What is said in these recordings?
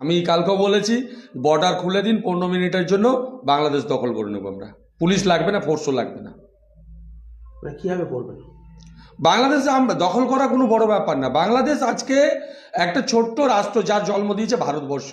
আমি কালকেও বলেছি বর্ডার খুলে দিন পনেরো মিনিটের জন্য বাংলাদেশ দখল করে নেব আমরা পুলিশ লাগবে না ফোর্সও লাগবে না মানে কীভাবে করবেন বাংলাদেশ আমরা দখল করা কোনো বড় ব্যাপার না বাংলাদেশ আজকে একটা ছোট্ট রাষ্ট্র যার জন্ম দিয়েছে ভারতবর্ষ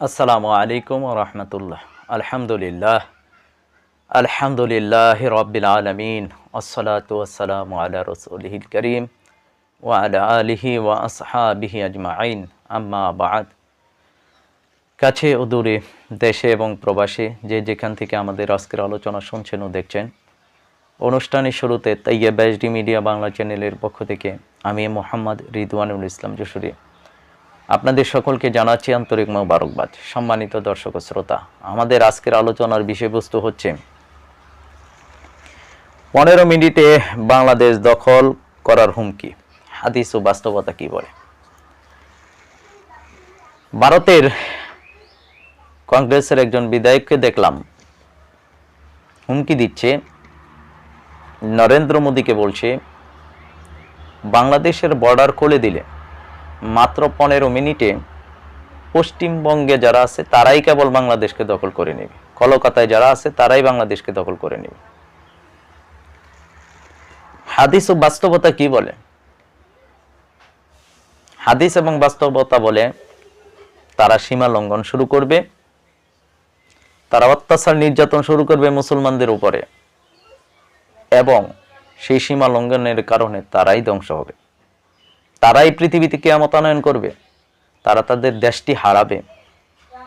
আসসালামু আলাইকুম রহমতুল্লাহ আলহামদুলিল্লাহ আলহামদুলিল্লাহ রব্বিল আলমিন আসসালাতু আসসালামু আলা রসুলহিল করিম ওয়া আলা আলিহি ওয়া আসহাবিহি আজমাইন আম্মা বাদ কাছে ও দূরে, দেশে এবং প্রবাসে যে যেখান থেকে আমাদের আজকের আলোচনা শুনছেন ও দেখছেন, অনুষ্ঠানের শুরুতে তাইয়া ব্যাসডি মিডিয়া বাংলা চ্যানেলের পক্ষ থেকে আমি মোহাম্মদ রিদওয়ানুল ইসলাম যশোরী। আপনাদের সকলকে জানাচ্ছি আন্তরিক মোবারকবাদ। সম্মানিত দর্শক শ্রোতা, আমাদের আজকের আলোচনার বিষয়বস্তু হচ্ছে, পনেরো মিনিটে বাংলাদেশ দখল করার হুমকি। হাদিস ও বাস্তবতা কি বলে? ভারতের কংগ্রেসের একজন বিধায়ককে দেখলাম। হুমকি দিচ্ছে। নরেন্দ্র মোদীকে বলছে, বাংলাদেশের বর্ডার খুলে দিলে মাত্র পনেরো মিনিটে পশ্চিমবঙ্গে যারা আছে, তারাই কেবল বাংলাদেশকে দখল করে নেবে। কলকাতায় যারা আছে, তারাই বাংলাদেশকে দখল করে নেবে। হাদিস ও বাস্তবতা কি বলে? হাদিস এবং বাস্তবতা বলে, তারা সীমা লঙ্ঘন শুরু করবে। তারা অত্যাচার নির্যাতন শুরু করবে মুসলমানদের উপরে। এবং সেই সীমা লঙ্ঘনের কারণে তারাই ধ্বংস হবে। তারাই পৃথিবীতে কেয়ামতানয়ন করবে। তারা তাদের দেশটি হারাবে।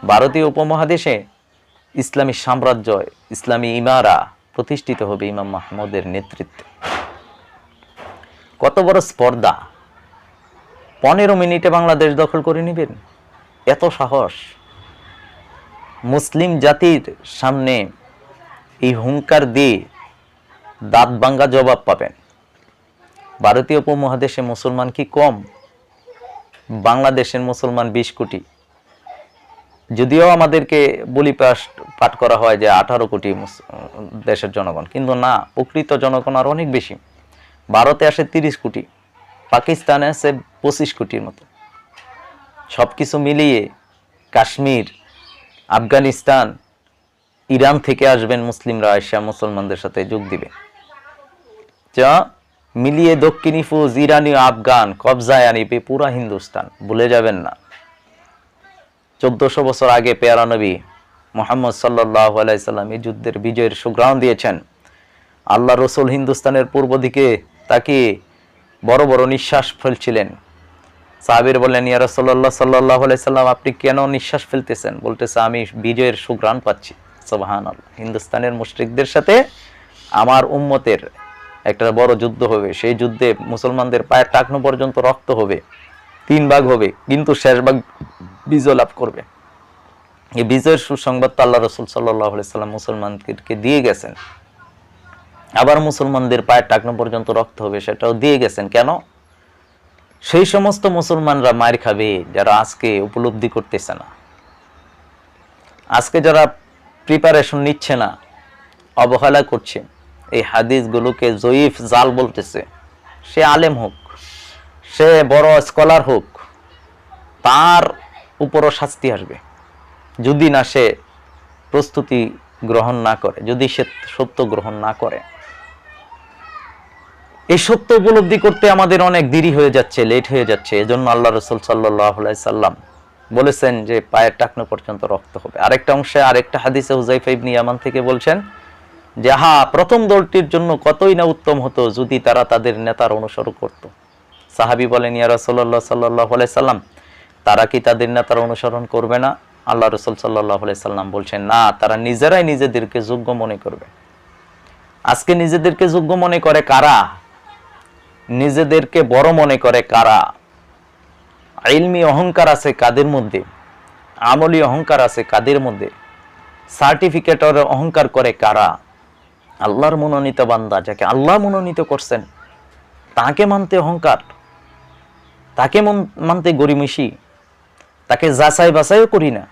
ভারতীয় উপমহাদেশে ইসলামী সাম্রাজ্য, ইসলামী ইমারা প্রতিষ্ঠিত হবে ইমাম মাহমুদের নেতৃত্বে। কত বড় স্পর্ধা। পনেরো মিনিটে বাংলাদেশ দখল করে নেবেন। এত সাহস। মুসলিম জাতির সামনে এই হুঙ্কার দিয়ে দাঁত ভাঙ্গা জবাব পাবেন। ভারতীয় উপমহাদেশে মুসলমান কি কম? বাংলাদেশের মুসলমান বিশ কোটি। যদিও আমাদেরকে বলি পাঠ করা হয় যে আঠারো কোটি দেশের জনগণ, কিন্তু না, প্রকৃত জনগণ আর অনেক বেশি। ভারতে আসে তিরিশ কোটি, পাকিস্তানে আছে পঁচিশ কোটির মতো। সব কিছু মিলিয়ে কাশ্মীর আফগানিস্তান, ইরান থেকে আসবেন মুসলিমরা এসে মুসলমানদের সাথে যোগ দিবে। যা মিলিয়ে দক্ষিণী ফুজ ইরানি আফগান, কবজায় আনিবে পুরা হিন্দুস্তান, ভুলে যাবেন না। চোদ্দশো বছর আগে পেয়ারা নবী মোহাম্মদ সাল্লাহ আলাইসাল্লাম এই যুদ্ধের বিজয়ের সুগ্রাম দিয়েছেন। আল্লাহ রসুল হিন্দুস্তানের পূর্ব দিকে তাকে বড় বড় নিঃশ্বাস ফেলছিলেন। সাহাবির বললেন, ইয়া রসল্লাহ সাল্লাহ আলাইসাল্লাম আপনি কেন নিঃশ্বাস ফেলতেছেন? বলতেছে, আমি বিজয়ের সুগ্রাণ পাচ্ছি। সোবাহান আল্লাহ হিন্দুস্তানের মুশরিকদের সাথে আমার উম্মতের একটা বড় যুদ্ধ হবে। সেই যুদ্ধে মুসলমানদের পায়ের টাকনো পর্যন্ত রক্ত হবে, তিন ভাগ হবে, কিন্তু শেষ ভাগ বিজয় লাভ করবে। এই বিজয়ের সুসংবাদ আল্লাহ রসুল সাল্লাহ সাল্লাম মুসলমানদেরকে দিয়ে গেছেন। আবার মুসলমানদের পায়ের টাকনো পর্যন্ত রক্ত হবে, সেটাও দিয়ে গেছেন। কেন? সেই সমস্ত মুসলমানরা মায়ের খাবে যারা আজকে উপলব্ধি করতেছে না। আজকে যারা প্রিপারেশন নিচ্ছে না, অবহেলা করছে, এই হাদিসগুলোকে জয়ীফ জাল বলতেছে। সে আলেম হোক, সে বড় স্কলার হোক, তার উপরও শাস্তি আসবে। যদি না সে প্রস্তুতি গ্রহণ না করে, যদি সে সত্য গ্রহণ না করে। এই সত্য উপলব্ধি করতে আমাদের অনেক দেরি হয়ে যাচ্ছে লেট হয়ে যাচ্ছে। এজন্য আল্লাহ রসুল সাল্লাহ সাল্লাম বলেছেন যে পায়ের টাকনো পর্যন্ত রক্ত হবে। আরেকটা অংশে, আরেকটা হাদিসে হুজাইফা ইবনি ইয়ামান থেকে বলছেন যে হা প্রথম দলটির জন্য কতই না উত্তম হতো যদি তারা তাদের নেতার অনুসরণ করত। সাহাবি বলেন, ইয়া রসল্লাহ সাল্লাহ সাল্লাম, তারা কি তাদের নেতার অনুসরণ করবে না? আল্লাহ রসুল সাল্লাহ সাল্লাম বলছেন, না, তারা নিজেরাই নিজেদেরকে যোগ্য মনে করবে। আজকে নিজেদেরকে যোগ্য মনে করে কারা? নিজেদেরকে বড় মনে করে কারা? ইলমি অহংকার আছে কাদের মধ্যে? আমলি অহংকার আছে কাদের মধ্যে? সার্টিফিকেটর অহংকার করে কারা? আল্লাহর মনোনীত বান্দা যাকে আল্লাহ মনোনীত করছেন, তাকে মানতে অহংকার, তাকে মন- মানতে গরিমিশি তাকে যাচাই বাছাইও করি না।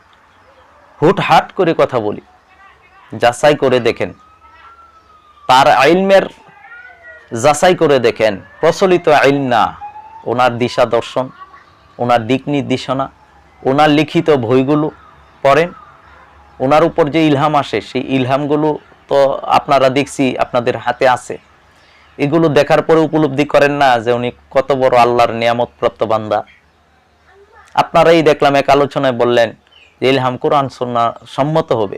হুট হাট করে কথা বলি, যাচাই করে দেখেন। তার আইলমের যাচাই করে দেখেন, প্রচলিত আইল না। ওনার দিশা দর্শন, ওনার দিক নির্দেশনা, ওনার লিখিত বইগুলো পড়েন। ওনার উপর যে ইলহাম আসে, সেই ইলহামগুলো তো আপনারা দেখছি আপনাদের হাতে আছে। এগুলো দেখার পরে উপলব্ধি করেন না যে উনি কত বড় আল্লাহর নিয়ামত প্রাপ্ত বান্দা। আপনারাই দেখলাম এক আলোচনায় বললেন যে ইলহাম কোরআন সন্না সম্মত হবে,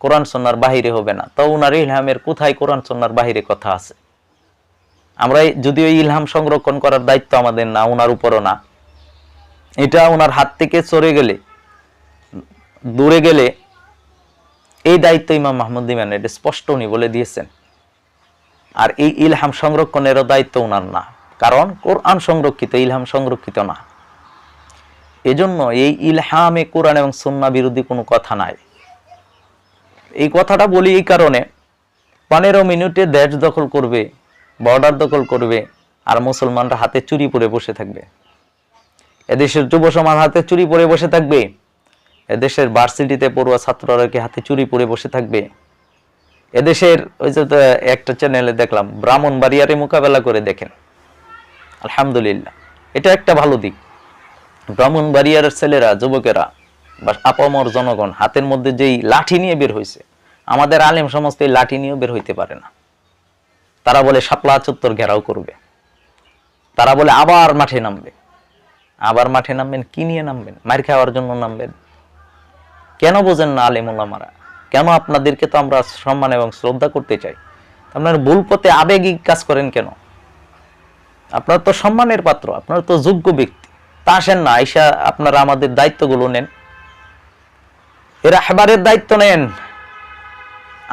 কোরআন সন্ন্যার বাহিরে হবে না। তো ওনার ইলহামের কোথায় কোরআন সন্ন্যার বাহিরে কথা আছে? আমরা যদিও ইলহাম সংরক্ষণ করার দায়িত্ব আমাদের না ওনার উপরও না। এটা ওনার হাত থেকে চড়ে গেলে, দূরে গেলে এই দায়িত্ব ইমাম মাহমুদ ইমান এটা স্পষ্ট উনি বলে দিয়েছেন। আর এই ইলহাম সংরক্ষণেরও দায়িত্ব ওনার না, কারণ কোরআন সংরক্ষিত, ইলহাম সংরক্ষিত না। এজন্য এই ইলহামে কোরআন এবং সুন্না বিরোধী কোনো কথা নাই। এই কথাটা বলি এই কারণে, পনেরো মিনিটে দেশ দখল করবে বর্ডার দখল করবে আর মুসলমানরা হাতে চুরি পরে বসে থাকবে। এদেশের যুব সমাজ হাতে চুরি পরে বসে থাকবে। এদেশের ভার্সিটিতে পড়ুয়া ছাত্ররা কি হাতে চুরি পরে বসে থাকবে? এদেশের ওই যে একটা চ্যানেলে দেখলাম ব্রাহ্মণ বাড়িয়ারে মোকাবেলা করে দেখেন। আলহামদুলিল্লাহ, এটা একটা ভালো দিক। ব্রাহ্মণ বাড়িয়ার ছেলেরা, যুবকেরা, বা আপামর জনগণ হাতের মধ্যে যেই লাঠি নিয়ে বের হয়েছে আমাদের আলেম সমস্ত এই লাঠি নিয়েও বের হইতে পারে না। তারা বলে শাপলা চত্বর ঘেরাও করবে। তারা বলে আবার মাঠে নামবে। আবার মাঠে নামবেন, কি নিয়ে নামবেন? মার খাওয়ার জন্য নামবেন। কেন বোঝেন না আলেম ওলামারা কেন আপনাদেরকে তো আমরা সম্মান এবং শ্রদ্ধা করতে চাই? আপনার ভুল পথে আবেগিক কাজ করেন কেন? আপনার তো সম্মানের পাত্র, আপনার তো যোগ্য ব্যক্তি। তা আসেন না আইসা আপনারা আমাদের দায়িত্বগুলো নেন। এরা হেবারের দায়িত্ব নেন।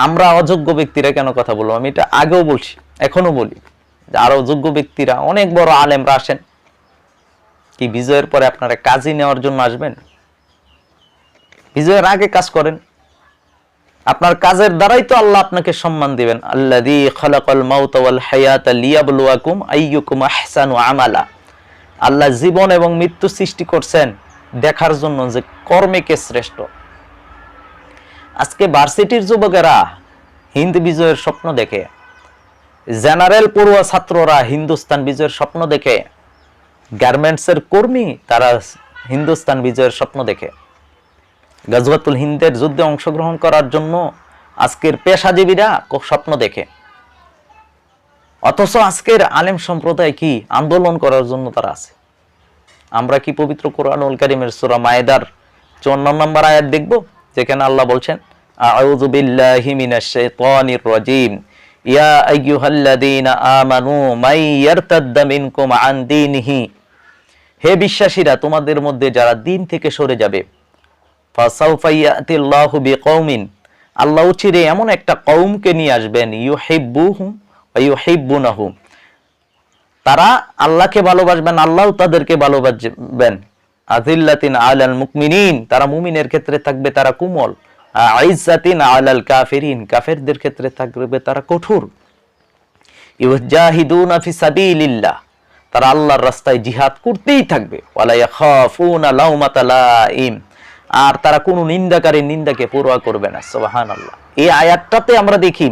আমরা অযোগ্য ব্যক্তিরা কেন কথা বলব? আমি এটা আগেও বলছি এখনও বলি আরও যোগ্য ব্যক্তিরা, অনেক বড় আলেমরা আসেন। কি বিজয়ের পরে আপনারা কাজই নেওয়ার জন্য আসবেন? বিজয়ের আগে কাজ করেন। আপনার কাজের দ্বারাই তো আল্লাহ আপনাকে সম্মান দিবেন। খালাকাল মাউতা হায়াতা আমালা। আল্লাহ জীবন এবং মৃত্যু সৃষ্টি করছেন দেখার জন্য যে কর্মে কে শ্রেষ্ঠ। আজকে ভার্সিটির যুবকেরা হিন্দ বিজয়ের স্বপ্ন দেখে। জেনারেল পড়ুয়া ছাত্ররা হিন্দুস্তান বিজয়ের স্বপ্ন দেখে। গার্মেন্টসের কর্মী তারা হিন্দুস্তান বিজয়ের স্বপ্ন দেখে। গাজওয়াতুল হিন্দের যুদ্ধে অংশগ্রহণ করার জন্য আজকের পেশাজীবীরা খুব স্বপ্ন দেখে। অথচ আজকের আলেম সম্প্রদায় কি আন্দোলন করার জন্য তারা আছে? আমরা কি পবিত্র কোরআনুল কারিমের সূরা মায়েদার চুয়ান্ন নম্বর আয়াত দেখব? যেখানে আল্লাহ বলছেন, আউযু বিল্লাহি মিনাশ শাইতানির ইয়া আইয়ুহাল্লাযীনা আমানু মাই ইয়ারতাদ্দা মিনকুম আন দীনিহি। হে বিশ্বাসীরা, তোমাদের মধ্যে যারা দিন থেকে সরে যাবে, ফাসাউফা ইয়াতিল্লাহু আল্লাহ চিরে এমন একটা কৌমকে নিয়ে আসবেন, ইউহিব্বুহুম ওয়া ইউহিব্বুনাহু। তারা আল্লাহকে ভালোবাসবেন আল্লাহ তাদেরকে ভালোবাসবেন। আযিল্লাতিন আলাল মুকমিনিন তারা মুমিনের ক্ষেত্রে থাকবে তারা কুমল। আইজ্জাতিন আলাল কাফিরিন, কাফেরদের ক্ষেত্রে থাকবে তারা কঠোর। ইউজাহিদুনা ফি সাবিলিল্লাহ, তারা আল্লাহর রাস্তায় জিহাদ করতেই থাকবে। ওয়ালা ইয়াখাফুনা লাউমাতা লাইম, আর তারা কোনো নিন্দাকারী নিন্দাকে পরোয়া করবে না, সুবহানাল্লাহ। এই আয়াতটাতে আমরা দেখি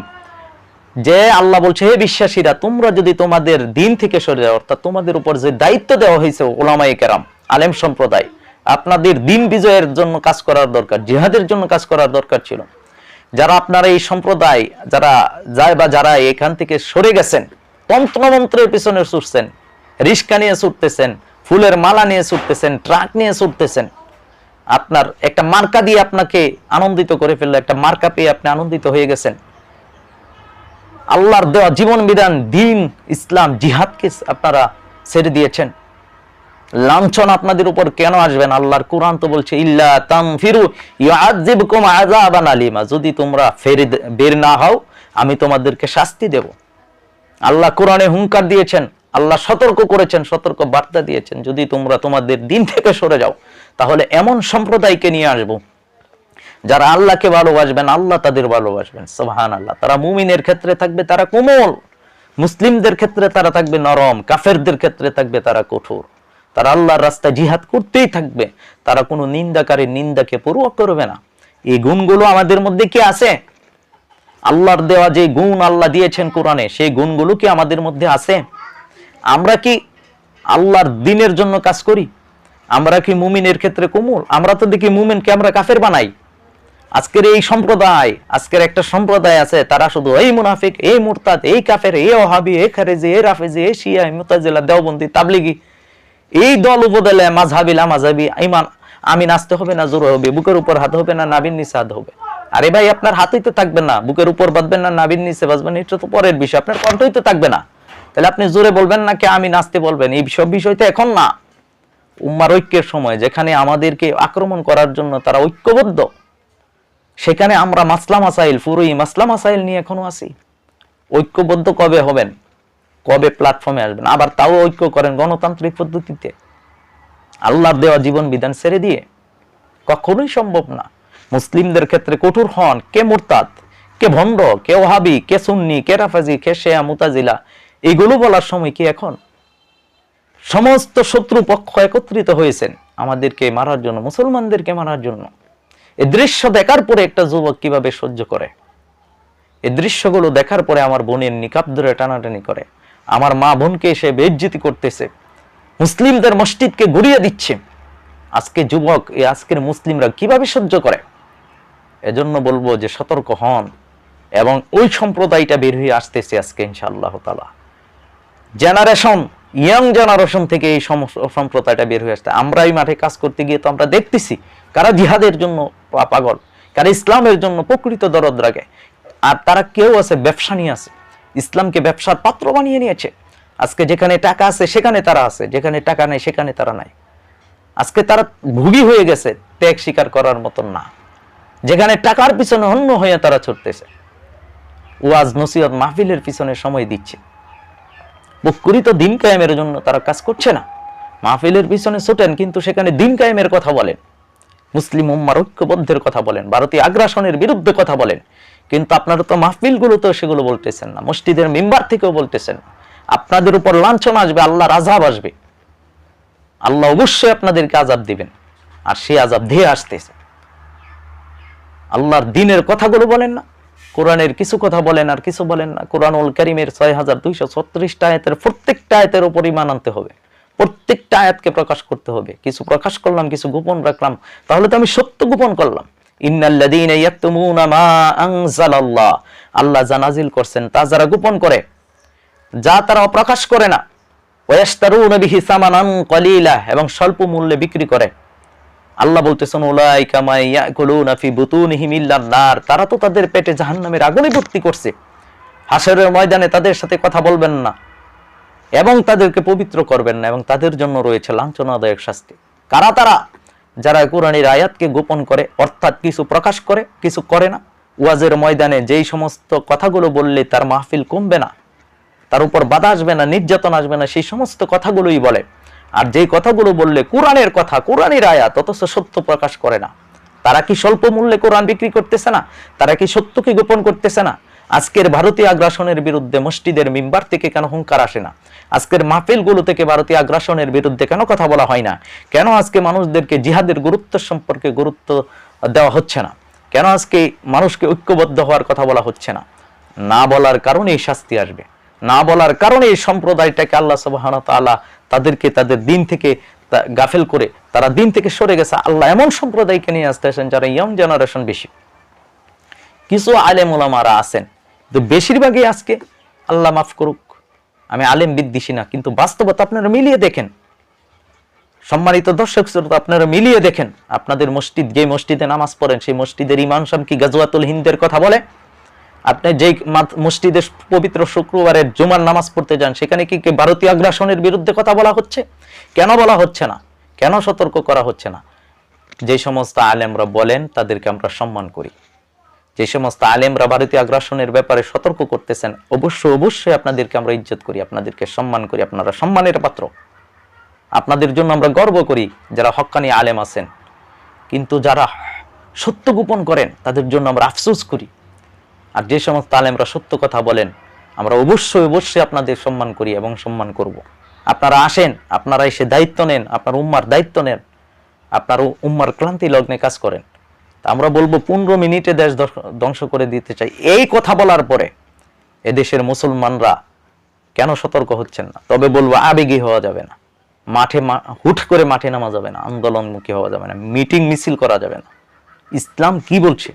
যে আল্লাহ বলছে, হে বিশ্বাসীরা, তোমরা যদি তোমাদের দিন থেকে সরে যাও, অর্থাৎ তোমাদের উপর যে দায়িত্ব দেওয়া হয়েছে ওলামাই কেরাম আলেম সম্প্রদায়, আপনাদের দিন বিজয়ের জন্য কাজ করার দরকার, জিহাদের জন্য কাজ করার দরকার ছিল। যারা আপনারা এই সম্প্রদায়, যারা যায় বা যারা এখান থেকে সরে গেছেন তন্ত্রমন্ত্রের পিছনে ছুটছেন, রিস্কা নিয়ে ছুটতেছেন, ফুলের মালা নিয়ে ছুটতেছেন, ট্রাক নিয়ে ছুটতেছেন, আপনার একটা মার্কা দিয়ে আপনাকে আনন্দিত করে ফেলল, একটা মার্কা পেয়ে আপনি আনন্দিত হয়ে গেছেন। আল্লাহর দেওয়া জীবন বিধান, দিন, ইসলাম, জিহাদকে আপনারা ছেড়ে দিয়েছেন। লাঞ্ছন আপনাদের উপর কেন আসবেন আল্লাহর কোরআন তো বলছে, ইল্লা তামফিরু ইউআযিবকুম আযাবান আলিমা। যদি তোমরা ফের বের না হও, আমি তোমাদেরকে শাস্তি দেব। আল্লাহ কোরআনে হুঙ্কার দিয়েছেন, আল্লাহ সতর্ক করেছেন, সতর্ক বার্তা দিয়েছেন। যদি তোমরা তোমাদের দিন থেকে সরে যাও, তাহলে এমন সম্প্রদায়কে নিয়ে আসব, যারা আল্লাহকে ভালোবাসবেন, আল্লাহ তাদের ভালোবাসবেন। সোহান আল্লাহ তারা মুমিনের ক্ষেত্রে থাকবে, তারা কোমল। মুসলিমদের ক্ষেত্রে তারা থাকবে নরম, কাফেরদের ক্ষেত্রে থাকবে তারা কঠোর। তারা আল্লাহর রাস্তায় জিহাদ করতেই থাকবে। তারা কোনো নিন্দাকারীর নিন্দাকে পড়ুয়া করবে না। এই গুণগুলো আমাদের মধ্যে কি আছে? আল্লাহর দেওয়া যে গুণ আল্লাহ দিয়েছেন কোরআনে, সেই গুণগুলো কি আমাদের মধ্যে আছে? আমরা কি আল্লাহর দিনের জন্য কাজ করি? আমরা কি মুমিনের ক্ষেত্রে কোমল আমরা তো দেখি মুমিনকে আমরা কাফের বানাই। আজকের এই সম্প্রদায়, আজকের একটা সম্প্রদায় আছে, তারা শুধু এই মুনাফিক, এই মুরতাদ, এই কাফের, এই ওহাবি, এই খারেজি, এই রাফেজি, এই শিয়া মুতাজিলা, দেওবন্দি, তাবলিগি এই দল উপদলে মাঝহাবিলা মাঝহাবি ইমান আমি নাচতে হবে না, জোর হবে, বুকের উপর হাত হবে না নাবিন নিচে হাত হবে। আরে ভাই, আপনার হাতই তো থাকবে না, বুকের উপর বাঁধবেন না নাবিন নিচে বাঁধবেন এটা তো পরের বিষয়, আপনার কণ্ঠই তো থাকবে না। তাহলে আপনি জোরে বলবেন না কি আমি নাচতে বলবেন? এই সব বিষয় তো এখন না। উম্মার ঐক্যের সময়, যেখানে আমাদেরকে আক্রমণ করার জন্য তারা ঐক্যবদ্ধ, সেখানে আমরা মাসলা মাসাইল, পুরোই মাসলা মাসাইল নিয়ে এখনও আছি। ঐক্যবদ্ধ কবে হবেন? কবে প্ল্যাটফর্মে আসবেন? আবার তাও ঐক্য করেন গণতান্ত্রিক পদ্ধতিতে। আল্লাহর দেওয়া জীবন বিধান ছেড়ে দিয়ে। কখনোই সম্ভব না। মুসলিমদের ক্ষেত্রে কঠোর হন। কে মুরতাদ, কে ভণ্ড, কে ওহাবি, কে সুন্নি, কে রাফাজি, কে শেয়া, মুতাজিলা এইগুলো বলার সময় কি এখন? সমস্ত শত্রু পক্ষ একত্রিত হয়েছেন আমাদেরকে মারার জন্য, মুসলমানদেরকে মারার জন্য। এই দৃশ্য দেখার পরে একটা যুবক কীভাবে সহ্য করে? এই দৃশ্যগুলো দেখার পরে আমার বোনের নিকাব ধরে টানাটানি করে। আমার মা বোনকে এসে বেজ্জিতি করতেছে। মুসলিমদের মসজিদকে গুড়িয়ে দিচ্ছে। আজকে যুবক, এই আজকের মুসলিমরা কীভাবে সহ্য করে? এজন্য বলব যে সতর্ক হন এবং ওই সম্প্রদায়টা বের হয়ে আসতেছে আজকে, ইনশাআল্লাহ তালা জেনারেশন ইয়াং জেনারেশন থেকে এই সম- সম্প্রদায়টা বের হয়ে আসতে আমরা এই মাঠে কাজ করতে গিয়ে তো আমরা দেখতেছি কারা জিহাদের জন্য পাগল, কারা ইসলামের জন্য প্রকৃত দরদ রাখে। আর তারা কেউ আছে, ব্যবসা নিয়ে আছে। ইসলামকে ব্যবসার পাত্র বানিয়ে নিয়েছে। আজকে যেখানে টাকা আছে, সেখানে তারা আছে। যেখানে টাকা নেই, সেখানে তারা নাই। আজকে তারা ভুগি হয়ে গেছে, ত্যাগ স্বীকার করার মতন না। যেখানে টাকার পিছনে অন্য হয়ে তারা ছুটতেছে। ওয়াজ, নসিহত, মাহফিলের পিছনে সময় দিচ্ছে। প্রকৃত দিন কায়েমের জন্য তারা কাজ করছে না। মাহফিলের পিছনে ছোটেন, কিন্তু সেখানে দিন কায়েমের কথা বলেন। মুসলিম উম্মার ঐক্যবদ্ধের কথা বলেন, ভারতীয় আগ্রাসনের বিরুদ্ধে কথা বলেন। কিন্তু আপনারা তো মাহফিলগুলো তো সেগুলো বলতেছেন না, মসজিদের মেম্বার থেকেও বলতেছেন আপনাদের উপর লাঞ্ছনা আসবে, আল্লাহর আজাব আসবে। আল্লাহ অবশ্যই আপনাদেরকে আজাব দিবেন, আর সেই আজাব ধেয়ে আসতেছে। আল্লাহর দিনের কথাগুলো বলেন না, কোরআনের কিছু কথা বলেন আর কিছু বলেন না। কোরআনুল করিমের ছয় হাজার দুইশো ছত্রিশটা আয়াতের প্রত্যেকটা আয়াতের উপর ইমান আনতে হবে। প্রত্যেকটা আয়াতকে প্রকাশ করতে হবে। কিছু প্রকাশ করলাম, কিছু গোপন রাখলাম, তাহলে তো আমি সত্য গোপন করলাম। আল্লাহ যা নাজিল করছেন, তা যারা গোপন করে, যা তারা প্রকাশ করে না এবং স্বল্প মূল্যে বিক্রি করে। আল্লাহ বলতেছেন তারা তো তাদের পেটে জাহান্নামের আগুনে ভর্তি করছে। হাসরের ময়দানে তাদের সাথে কথা বলবেন না, এবং তাদেরকে পবিত্র করবেন না, এবং তাদের জন্য রয়েছে লাঞ্ছনাদায়ক শাস্তি। কারা তারা? যারা কোরআনের আয়াতকে গোপন করে, অর্থাৎ কিছু প্রকাশ করে, কিছু করে না, ওয়াজের ময়দানে যেই সমস্ত কথাগুলো বললে তার মাহফিল কমবে না, তার উপর বাধা আসবে না, নির্যাতন আসবে না, সেই সমস্ত কথাগুলোই বলে। আর যেই কথাগুলো বললে কোরআনের কথা, কোরআনের আয়াত, অথচ সত্য প্রকাশ করে না, তারা কি স্বল্প মূল্যে কোরআন বিক্রি করতেছে না? তারা কি সত্যকে গোপন করতেছে না? আজকের ভারতীয় আগ্রাসনের বিরুদ্ধে মসজিদের মিম্বার থেকে কেন হুঙ্কার আসে না? আজকের মাহফিলগুলো থেকে ভারতীয় আগ্রাসনের বিরুদ্ধে কেন কথা বলা হয় না? কেন আজকে মানুষদেরকে জিহাদের গুরুত্ব সম্পর্কে গুরুত্ব দেওয়া হচ্ছে না? কেন আজকে মানুষকে ঐক্যবদ্ধ হওয়ার কথা বলা হচ্ছে না? না বলার কারণে এই শাস্তি আসবে। না বলার কারণে এই সম্প্রদায়টাকে আল্লাহ সুবহানাহু ওয়া তাআলা তাদেরকে তাদের দিন থেকে গাফেল করে তারা দিন থেকে সরে গেছে। আল্লাহ এমন সম্প্রদায়কে নিয়ে আসতেছেন যারা ইয়ং জেনারেশন বেশি। কিছু আলেম ওলামারা আছেন তো বেশিরভাগই আজকে আল্লাহ মাফ করুক, আমি আলেম বিদ্বেষী না, কিন্তু বাস্তবতা আপনারা মিলিয়ে দেখেন। সম্মানিত দর্শক শ্রোতা, আপনারা মিলিয়ে দেখেন, আপনাদের মসজিদ যে মসজিদে নামাজ পড়েন, সেই মসজিদের ইমাম সাহেব কি গাজওয়াতুল হিন্দের কথা বলে? আপনি যেই মসজিদে পবিত্র শুক্রবারের জুমার নামাজ পড়তে যান, সেখানে কি ভারতীয় আগ্রাসনের বিরুদ্ধে কথা বলা হচ্ছে? কেন বলা হচ্ছে না? কেন সতর্ক করা হচ্ছে না? যে সমস্ত আলেমরা বলেন, তাদেরকে আমরা সম্মান করি। যে সমস্ত আলেমরা ভারতীয় আগ্রাসনের ব্যাপারে সতর্ক করতেছেন, অবশ্যই অবশ্যই আপনাদেরকে আমরা ইজ্জত করি, আপনাদেরকে সম্মান করি, আপনারা সম্মানের পাত্র। আপনাদের জন্য আমরা গর্ব করি যারা হক্কানি আলেম আছেন। কিন্তু যারা সত্য গোপন করেন, তাদের জন্য আমরা আফসোস করি। আর যে সমস্ত আলেমরা সত্য কথা বলেন, আমরা অবশ্যই অবশ্যই আপনাদের সম্মান করি এবং সম্মান করব। আপনারা আসেন, আপনারা এসে দায়িত্ব নেন, আপনার উম্মার দায়িত্ব নেন, আপনার উম্মার ক্লান্তি লগ্নে কাজ করেন। আমরা বলব পনেরো মিনিটে দেশ ধ্বংস করে দিতে চাই। এই কথা বলার পরে এদেশের মুসলমানরা কেন সতর্ক হচ্ছেন না? তবে বলব আবেগী হওয়া যাবে না। মাঠে হুট করে মাঠে নামা যাবে না, আন্দোলনমুখী হওয়া যাবে না, মিটিং মিছিল করা যাবে না। ইসলাম কি বলছে?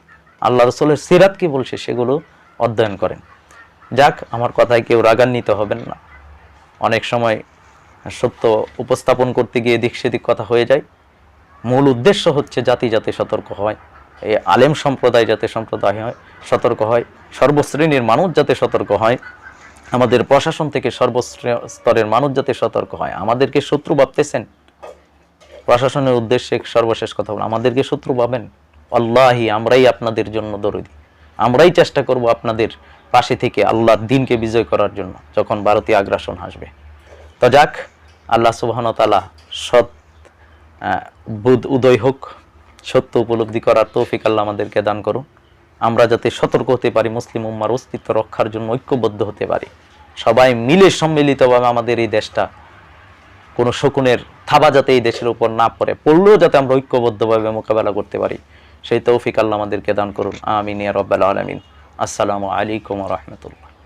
আল্লাহ রসুলের সিরাত কি বলছে? সেগুলো অধ্যয়ন করেন। যাক, আমার কথায় কেউ রাগান্বিত হবেন না। অনেক সময় সত্য উপস্থাপন করতে গিয়ে এদিক সেদিক কথা হয়ে যায়। মূল উদ্দেশ্য হচ্ছে জাতি জাতি সতর্ক হয়। এই আলেম সম্প্রদায় যাতে সম্প্রদায় হয়, সতর্ক হয়, সর্বশ্রেণীর মানুষ যাতে সতর্ক হয়, আমাদের প্রশাসন থেকে সর্বস্তরের মানুষ যাতে সতর্ক হয়, আমাদেরকে শত্রু ভাবতেছেন। প্রশাসনের উদ্দেশ্যে সর্বশেষ কথা বল আমাদেরকে শত্রু ভাবেন। আল্লাহি, আমরাই আপনাদের জন্য দরদি। আমরাই চেষ্টা করব আপনাদের পাশে থেকে আল্লাহর দিনকে বিজয় করার জন্য, যখন ভারতীয় আগ্রাসন আসবে। তো যাক, আল্লাহ সুবাহনতালা সৎ বুধ উদয় হোক। সত্য উপলব্ধি করার তৌফিক আল্লাহ আমাদেরকে দান করুন। আমরা যাতে সতর্ক হতে পারি, মুসলিম উম্মার অস্তিত্ব রক্ষার জন্য ঐক্যবদ্ধ হতে পারি। সবাই মিলে সম্মিলিতভাবে আমাদের এই দেশটা কোনো শকুনের থাবা যাতে এই দেশের উপর না পড়ে, পড়লেও যাতে আমরা ঐক্যবদ্ধভাবে মোকাবেলা করতে পারি। সেই তৌফিক আল্লাহ আমাদেরকে দান করুন। আমিন রব্বাল আলামিন। আসসালামু আলাইকুম রাহমাতুল্লাহ।